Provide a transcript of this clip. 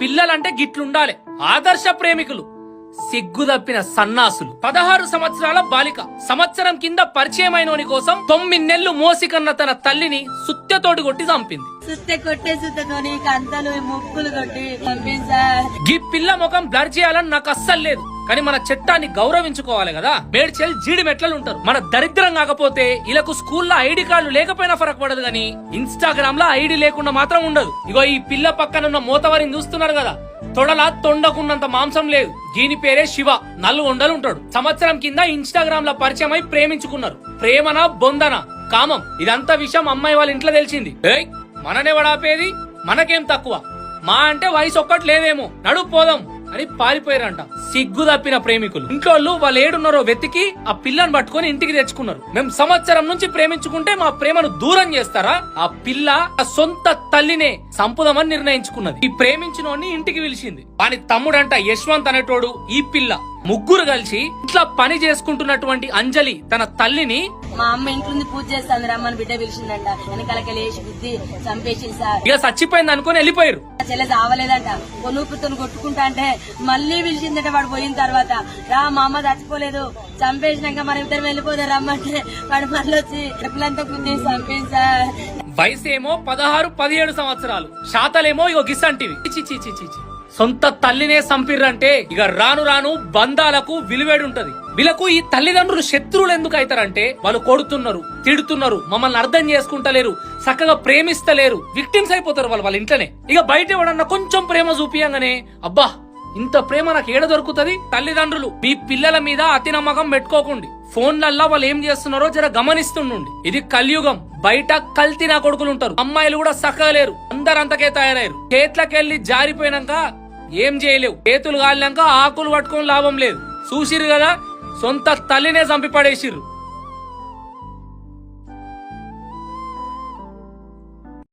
పిల్లలంటే గిట్లుండాలి. ఆదర్శ ప్రేమికులు. సిగ్గు తప్పిన సన్నాసులు. పదహారు సంవత్సరాల బాలిక. సంవత్సరం కింద పరిచయమైనోని కోసం తొమ్మిది నెలలు మోసికన్న తన తల్లిని సుత్తెతోటి కొట్టి చంపింది. గీ పిల్ల ముఖం బ్లర్ చేయాలని నాకు అస్సలు లేదు. కానీ మన చట్టాన్ని గౌరవించుకోవాలి కదా. మేడ్చల్ జీడి మెట్లలు ఉంటారు. మన దరిద్రం కాకపోతే ఇలాకు స్కూల్లో ఐడి కార్డు లేకపోయినా ఫరక్ పడదు కానీ ఇన్స్టాగ్రామ్లో ఐడి లేకుండా మాత్రం ఉండదు. ఇగో ఈ పిల్ల పక్కన ఉన్న మూతవారిని చూస్తున్నారు కదా. తొడల తొండకున్నంత మాంసం లేదు. దీని పేరే శివ. నల్లు ఉండలు ఉంటాడు. సంవత్సరం కింద ఇన్స్టాగ్రామ్లో పరిచయం అయి ప్రేమించుకున్నారు. ప్రేమన బొందన? కామం. ఇదంతా విషయం అమ్మాయి వాళ్ళ ఇంట్లో తెలిసింది. ఏయ్ మననేవడాపేది మనకేం తక్కువ? మా అంటే వయసు ఒక్కటి లేదేమో. నడు పోదాం. అని పారిపోయారంట. సిగ్గు తప్పిన ప్రేమికులు. ఇంట్లో వాళ్ళు వాళ్ళు ఏడున్నారో వెతికి ఆ పిల్లని పట్టుకొని ఇంటికి తెచ్చుకున్నారు. మేము సంవత్సరం నుంచి ప్రేమించుకుంటే మా ప్రేమను దూరం చేస్తారా? ఆ పిల్ల ఆ సొంత తల్లినే సంపుదమని నిర్ణయించుకున్నది. ఈ ప్రేమించిన ఇంటికి పిలిచింది. వాని తమ్ముడంట యశ్వంత్ అనేటోడు ఈ పిల్ల. ముగ్గురు కలిసి ఇట్లా పని చేసుకుంటున్నటువంటి అంజలి తన తల్లిని మా అమ్మ ఇంట్లో పూజ చేస్తాంది రమ్మని బిడ్డ పిలిచిందంట. వెనకాలకి లేచి బుద్ధి చంపేసింది సార్. ఇక చచ్చిపోయింది అనుకుని వెళ్ళిపోయారు. చెల్లె చావలేదంట. కొనుక్కుతో కొట్టుకుంటా అంటే మళ్ళీ పిలిచిందంటే వాడు పోయిన తర్వాత రా మా అమ్మ చచ్చిపోలేదు. చంపేసినాక మనం ఇద్దరం వెళ్ళిపోదా రమ్మంటే. వాడు మళ్ళీ వచ్చి చెప్పులంతా కుంది చంపేసా వయసేమో పదహారు పదిహేడు సంవత్సరాలు. శాతలేమో ఇగో గిస్సంటివి సొంత తల్లినే సంపిర్రంటే ఇక రాను రాను బంధాలకు విలువేడుంటది. వీళ్ళకు ఈ తల్లిదండ్రులు శత్రువులు ఎందుకు అవుతారంటే వాళ్ళు కొడుతున్నారు తిడుతున్నారు మమ్మల్ని అర్థం చేసుకుంటలేరు చక్కగా ప్రేమిస్తలేరు విక్టిమ్స్ అయిపోతారు వాళ్ళు వాళ్ళ ఇంట్లోనే. ఇక బయట ఎవడన్నా కొంచెం ప్రేమ చూపియంగానే అబ్బా ఇంత ప్రేమ నాకు ఏడ దొరుకుతుంది? తల్లిదండ్రులు. మీ పిల్లల మీద అతి నమ్మకం పెట్టుకోకండి. ఫోన్లల్లా వాళ్ళు ఏం చేస్తున్నారో జర గమనిస్తుండండి. ఇది కలియుగం. బయట కల్తీ నా కొడుకులు ఉంటారు అమ్మాయిలు కూడా సక్కలేరు అందరంతకే తయారయ్యారు. చేట్లకెళ్ళి జారిపోయినాక ఏం చేయలేవు. చేతులు కాలినాక ఆకులు పట్టుకొని లాభం లేదు. చూసిరు కదా? సొంత తల్లినే చంపి పడేసిర్రు.